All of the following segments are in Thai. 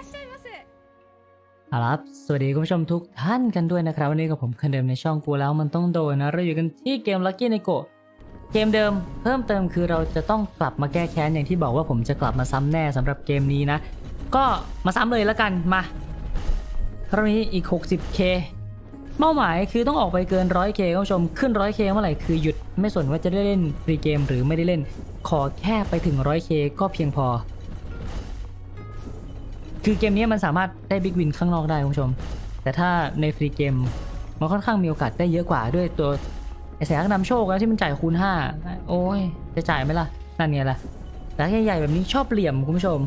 っしゃいませ เอาละครับสวัสดีคุณผู้ชมทุกท่านกันด้วยนะครับ วันนี้กับผมคนเดิมในช่องกูแล้วมันต้องโดนนะ เราอยู่กันที่เกม Lucky n e g o เกมเดิมเพิ่มเติมคือเราจะต้องกลับมาแก้แค้นอย่างที่บอกว่าผมจะกลับมาซ้ำแน่สำหรับเกมนี้นะ ก็มาซ้ำเลยแล้วกันมารอบนี้อีก 60k เป้าหมายคือต้องออกไปเกิน 100k คุณผู้ชมขึ้น 100k เมื่อไหร่คือหยุดไม่สนว่าจะได้เล่นฟรีเกมหรือไม่ได้เล่น ขอแค่ไปถึง 100k ก็เพียงพอ คือเกมนี้มันสามารถได้บิ๊กวินข้างนอกได้คุณผู้ชม แต่ถ้าในฟรีเกมมันค่อนข้างมีโอกาสได้เยอะกว่าด้วยตัวไอแสงนำโชคแล้วที่มันจ่ายคูณ 5 โอ้ย จะจ่ายไหมล่ะ นั่นไงล่ะแต่ใหญ่ๆแบบนี้ชอบเหลี่ยมคุณผู้ชม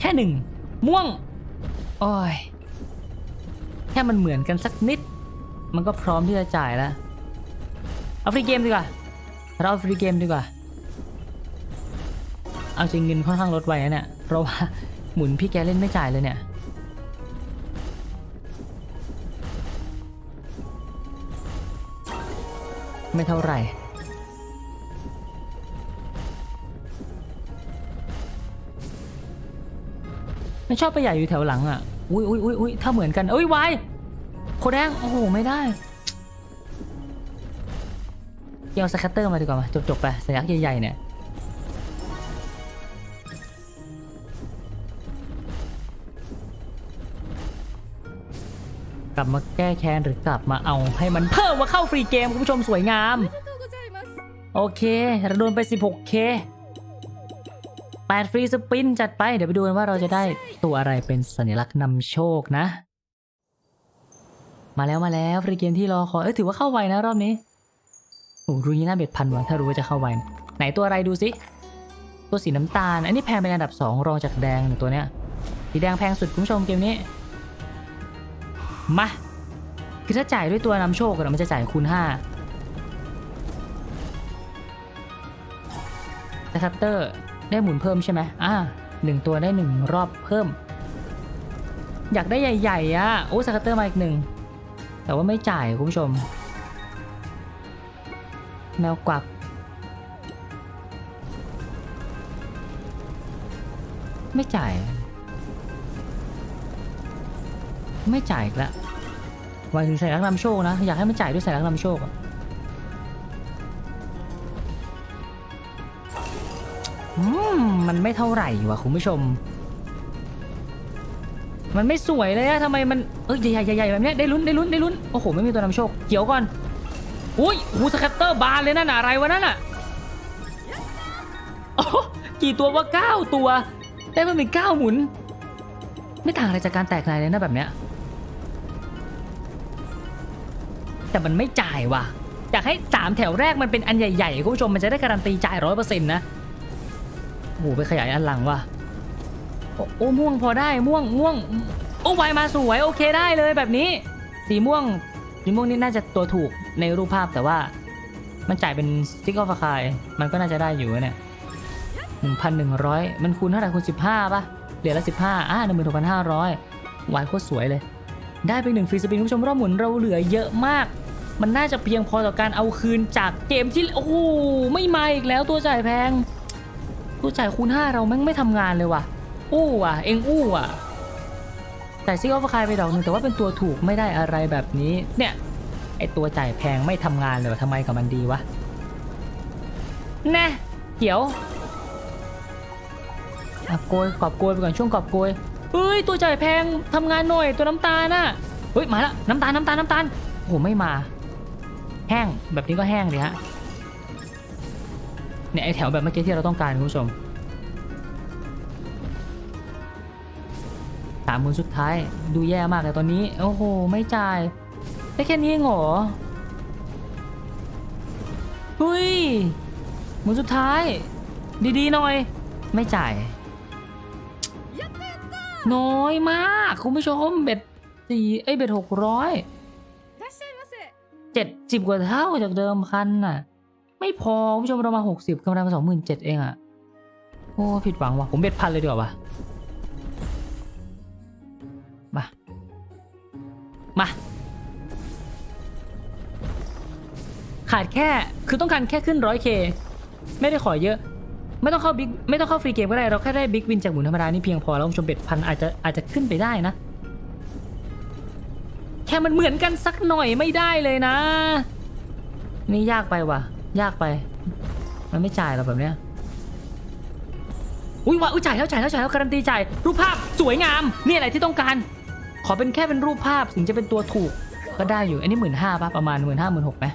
แค่หนึ่งม่วง โอ้ย แค่มันเหมือนกันสักนิด มันก็พร้อมที่จะจ่ายแล้ว เอาฟรีเกมดีกว่าเราเอาฟรีเกมดีกว่า เอาจริงเงินค่อนข้างลดไวนะเนี่ย เพราะว่าหมุนพี่แกเล่นไม่จ่ายเลยเนี่ย ไม่เท่าไหร่มันชอบไปใหญ่อยู่แถวหลังอะ อุ้ยอุ้ยอุ้ยอุ้ยถ้าเหมือนกันเอ้ยวายโคแดง โอ้โห ไม่ได้เกี่ยวสคัตเตอร์มาดีกว่ามาจบๆไปสยักใหญ่ๆเนี่ย กลับมาแก้แค้นหรือกลับมาเอาให้มันเพิ่มมาเข้าฟรีเกมคุณผู้ชมสวยงาม โอเคเราโดนไป 16K 8 ฟรีสปินจัดไป เดี๋ยวไปดูกันว่าเราจะได้ตัวอะไรเป็นสัญลักษณ์นำโชคนะ มาแล้วมาแล้วฟรีเกมที่รอคอยเอ้ยถือว่าเข้าไวนะรอบนี้โอ้รู้ยีน่าเบ็ดพันวะถ้ารู้ว่าจะเข้าไวไหนตัวอะไรดูสิตัวสีน้ำตาล อันนี้แพงเป็นอันดับ 2 รองจากแดงตัวเนี้ยสีแดงแพงสุดคุณผู้ชมเกมนี้ มาคือถ้าจ่ายด้วยตัวนำโชคอะมันจะจ่ายคูณ5สคัตเตอร์ได้หมุนเพิ่มใช่ไหมอ่าหนึ่งตัวได้หนึ่งรอบเพิ่ม อยากได้ใหญ่ๆอะโอ้สคัตเตอร์มาอีกหนึ่งแต่ว่าไม่จ่ายคุณผู้ชม แมวกวัก ไม่จ่าย ไม่จ่ายอีกแล้วหมายถึงสัญลักษณ์นำโชคนะ อยากให้มันจ่ายด้วยสัญลักษณ์นำโชคอะอืมมันไม่เท่าไหร่ว่ะคุณผู้ชม มันไม่สวยเลยอะทำไมมัน เอ้ยใหญ่ๆใหญ่ๆแบบเนี้ยได้ลุ้นได้ลุ้นได้ลุ้น โอ้โห ไม่มีตัวนำโชคเขียวก่อน อุ้ยหูสแคตเตอร์บานเลยนั่นอะไรวะนั่นน่ะโอ้กี่ตัววะเก้าตัว ได้มาเป็นเก้าหมุน ไม่ต่างอะไรจากการแตกในเลยนะแบบเนี้ย แต่มันไม่จ่ายว่ะอยากให้สามแถวแรกมันเป็นอันใหญ่ๆคุณผู้ชมมันจะได้การันตีจ่ายร้อยเปอร์เซ็นต์นะโอ้ไปขยายอันหลังว่ะโอ้โอ้ม่วงพอได้ม่วงม่วง โอ้ไวมาสวยโอเคได้เลยแบบนี้ สีม่วงสีม่วงนี่น่าจะตัวถูกในรูปภาพแต่ว่า มันจ่ายเป็นสติ๊กออฟคายมันก็น่าจะได้อยู่เนี่ยหนึ่งพันหนึ่งร้อยมันคูณเท่าไหร่คูณสิบห้าป่ะเหรียญละสิบห้าอ่าหนึ่งหมื่นหกพันห้าร้อยวายโคตรสวยเลย ได้ไปหนึ่งฟรีสปินคุณผู้ชมรอบหมุนเราเหลือเยอะมาก มันน่าจะเพียงพอต่อการเอาคืนจากเกมที่โอ้โหไม่มาอีกแล้วตัวจ่ายแพง ตัวจ่ายคูณ5เราแม่งไม่ทำงานเลยว่ะ อู้ว่ะ เองอู้ว่ะแต่ซิกออฟคายไปดอกหนึ่งแต่ว่าเป็นตัวถูกไม่ได้อะไรแบบนี้ เนี่ยไอตัวจ่ายแพงไม่ทำงานเลยว่ะทำไมกับมันดีวะแน่เขียวอะโกยกอบโกยไปก่อนช่วงกอบโกยเฮ้ยตัวจ่ายแพงทำงานหน่อยตัวน้ำตาลน่ะเฮ้ยมาแล้วน้ำตาลน้ำตาลน้ำตาลโอ้ไม่มา แห้งแบบนี้ก็แห้งดีฮะเนี่ยไอแถวแบบเมื่อกี้ที่เราต้องการคุณผู้ชมสามมื่นสุดท้ายดูแย่มากเลยตอนนี้ โอ้โห ไม่จ่ายได้แค่นี้เหรอหุยมื่นสุดท้าย ดีๆหน่อย ไม่จ่าย น้อยมาก คุณผู้ชมเบ็ดสี่ไอ้เบ็ดหกร้อย เจ็ดสิบกว่าเท่าจากเดิมพันน่ะ ไม่พอคุณผู้ชมเรามาหกสิบกำไรมาสองหมื่นเจ็ดเองอะ โอ้ผิดหวังว่ะผมเบ็ดพันเลยดีกว่าวะมา มาขาดแค่คือต้องการแค่ขึ้นร้อยเคไม่ได้ขอเยอะ ไม่ต้องเข้าบิ๊กไม่ต้องเข้าฟรีเกมก็ได้ เราแค่ได้บิ๊กวินจากหมุนธรรมดานี่เพียงพอแล้วคุณผู้ชมเบ็ดพันอาจจะอาจจะขึ้นไปได้นะ แค่มันเหมือนกันสักหน่อยไม่ได้เลยนะ นี่ยากไปว่ะ ยากไป มันไม่จ่ายเราแบบเนี้ยอุ้ยว่ะอุ้ยจ่ายแล้วจ่ายแล้วจ่ายแล้วการันตีจ่ายรูปภาพสวยงามนี่อะไรที่ต้องการ ขอเป็นแค่เป็นรูปภาพถึงจะเป็นตัวถูกก็ได้อยู่อันนี้หมื่นห้าป่ะประมาณหมื่นห้าหมื่นหกไหม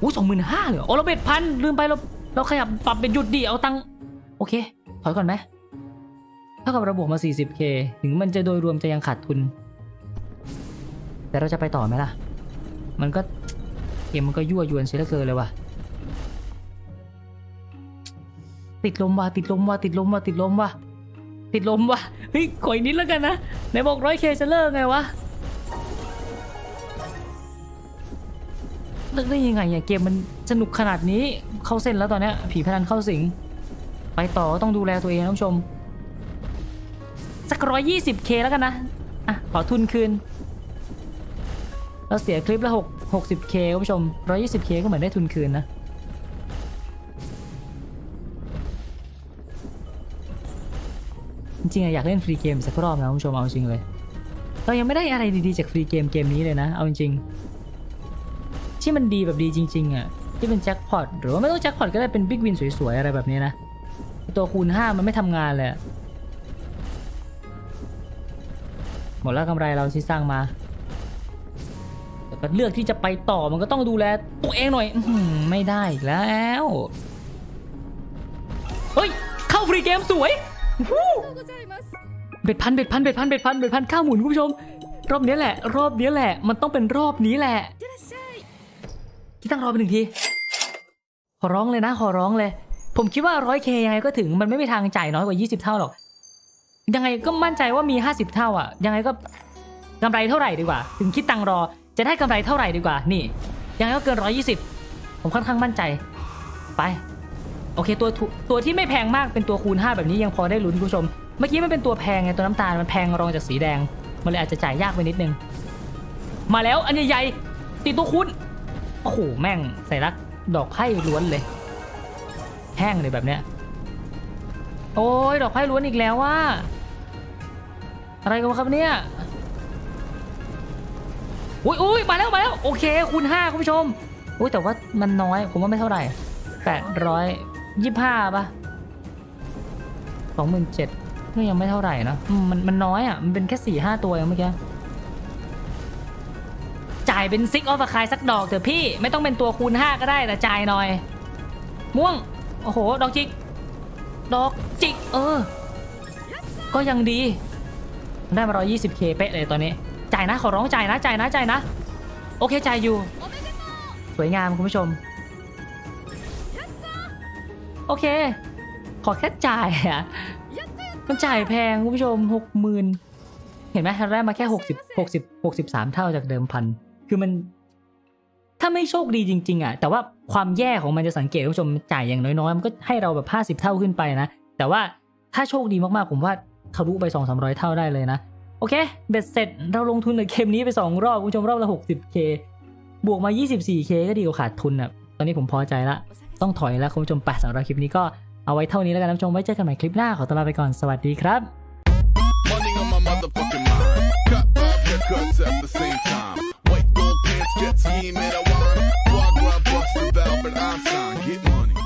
อู้สองหมื่นห้าเลยเหรอโอ้เราเบ็ดพันลืมไปเราเราขยับปรับเป็นหยุดดีเอาตังค์โอเค ถอยก่อนไหมเท่ากับราบวกมา 40k ถึงมันจะโดยรวมจะยังขาดทุน แต่เราจะไปต่อไหมล่ะ มันก็เกมมันก็ยั่วยวนเสียเหลือเกินเลยว่ะ ติดลมว่ะติดลมว่ะติดลมว่ะติดลมว่ะติดลมว่ะเฮ้ยขออีกนิดแล้วกันนะไหนบอกร้อยเคจะเลิกไงวะเลิกได้ยังไงเนี่ยเกมมันสนุกขนาดนี้เข้าเส้นแล้วตอนเนี้ยผีพนันเข้าสิง ไปต่อต้องดูแลตัวเองนะท่านผู้ชม สักร้อยยี่สิบเคแล้วกันนะ อะ ขอทุนคืน เราเสียคลิปละหกหกสิบเคคุณผู้ชมร้อยยี่สิบเคก็เหมือนได้ทุนคืนนะ จริงๆอยากเล่นฟรีเกมสักรอบนะคุณผู้ชมเอาจริงเลย เรายังไม่ได้อะไรดีๆจากฟรีเกมเกมนี้เลยนะ เอาจริงๆที่มันดีแบบดีจริงๆอะที่เป็นแจ็คพอตหรือว่าไม่ต้องแจ็คพอตก็ได้เป็นบิ๊กวินสวยๆอะไรแบบนี้นะ ตัวคูณ 5 มันไม่ทำงานเลยหมดแล้วกำไรเราที่สร้างมา็เลือกที่จะไปต่อมันก็ต้องดูแลตัวเองหน่อยอไม่ได้แล้ว เฮ้ย เข้าฟรีเกมสวยเบ็ดพันเบ็ดพันเบ็ดพันเบ็ดพันเบ็ดพันข้าวหมุนคุณผู้ชม รอบนี้แหละ รอบนี้แหละ มันต้องเป็นรอบนี้แหละที่ตั้งรอไปหนึ่งที ขอร้องเลยนะ ขอร้องเลย ผมคิดว่าร้อยเคยังไงก็ถึงมันไม่มีทางจ่ายน้อยกว่า 20 เท่าหรอก ยังไงก็มั่นใจว่ามี 50 เท่าอะ ยังไงก็กำไรเท่าไหร่ดีกว่า ถึงคิดตังรอ จะได้กำไรเท่าไหร่ดีกว่า นี่ ยังไงก็เกิน 120 ผมค่อนข้างมั่นใจ ไป โอเค ตัวตัวที่ไม่แพงมากเป็นตัวคูณ 5 แบบนี้ยังพอได้ลุ้นคุณผู้ชม เมื่อกี้มันเป็นตัวแพงไงตัวน้ำตาลมันแพงรองจากสีแดง มันเลยอาจจะจ่ายยากไปนิดนึง มาแล้วอันใหญ่ๆติดตัวคูณโอ้โหแม่งใส่รักดอกไพ่ล้วนเลย แห้งเลยแบบเนี้ย โอ้ยดอกไพ่ล้วนอีกแล้วว่าอะไรกันครับเนี่ย อุ้ยอุ้ยมาแล้วมาแล้วโอเคคูณห้าคุณผู้ชมอุ้ยแต่ว่ามันน้อยผมว่าไม่เท่าไหร่แปดร้อยยี่ห้าป่ะสองหมื่นเจ็ดก็ยังไม่เท่าไหร่นะมมันมันน้อยอะมันเป็นแค่สี่ห้าตัวเองเมื่อกี้จ่ายเป็นซิกออฟคายสักดอกเถอะพี่ไม่ต้องเป็นตัวคูณ5ก็ได้แต่จ่ายหน่อย ม่วง โอ้โห ดอกจิก ดอกจิก เออ ก็ยังดี ได้มา 120k เป๊ะเลยตอนนี้ จนะขอร้องใจนะใจนะใจนะ โอเคใจอยู่ สวยงามคุณผู้ชม โอเค ขอแค่จ่ายอะมันจ่ายแพงคุณผู้ชมหกหมื่นเห็นไหมเราได้มาแค่หกสิบหกสิบหกสิบสามเท่าจากเดิมพัน คือมัน ถ้าไม่โชคดีจริง ๆอะแต่ว่าความแย่ของมันจะสังเกตคุณผู้ชมจ่ายอย่างน้อยๆมันก็ให้เราแบบห้าสิบเท่าขึ้นไปนะ แต่ว่าถ้าโชคดีมากๆผมว่าทะลุไปสองสามร้อยเท่าได้เลยนะ อเคเบ็ดเสร็จเราลงทุนในเกมนี้ไปสองรอบคุณผู้ชมรอบละหกสิบเคบวกมา 24k ก็ดีกว่าขาดทุนอะตอนนี้ผมพอใจละ ต้องถอยแล้วคุณผู้ชมไปสำหรับคลิปนี้ก็เอาไว้เท่านี้แล้วกันนะคุณผู้ชมไว้เจอกันใหม่คลิปหน้าขอตัวลาไปก่อนสวัสดีครับ Money on my motherfucking mind. Cut five haircuts at the same time. White gold pants, jet ski, marijuana. Foie gras, bust the Albert Einstein. Get money.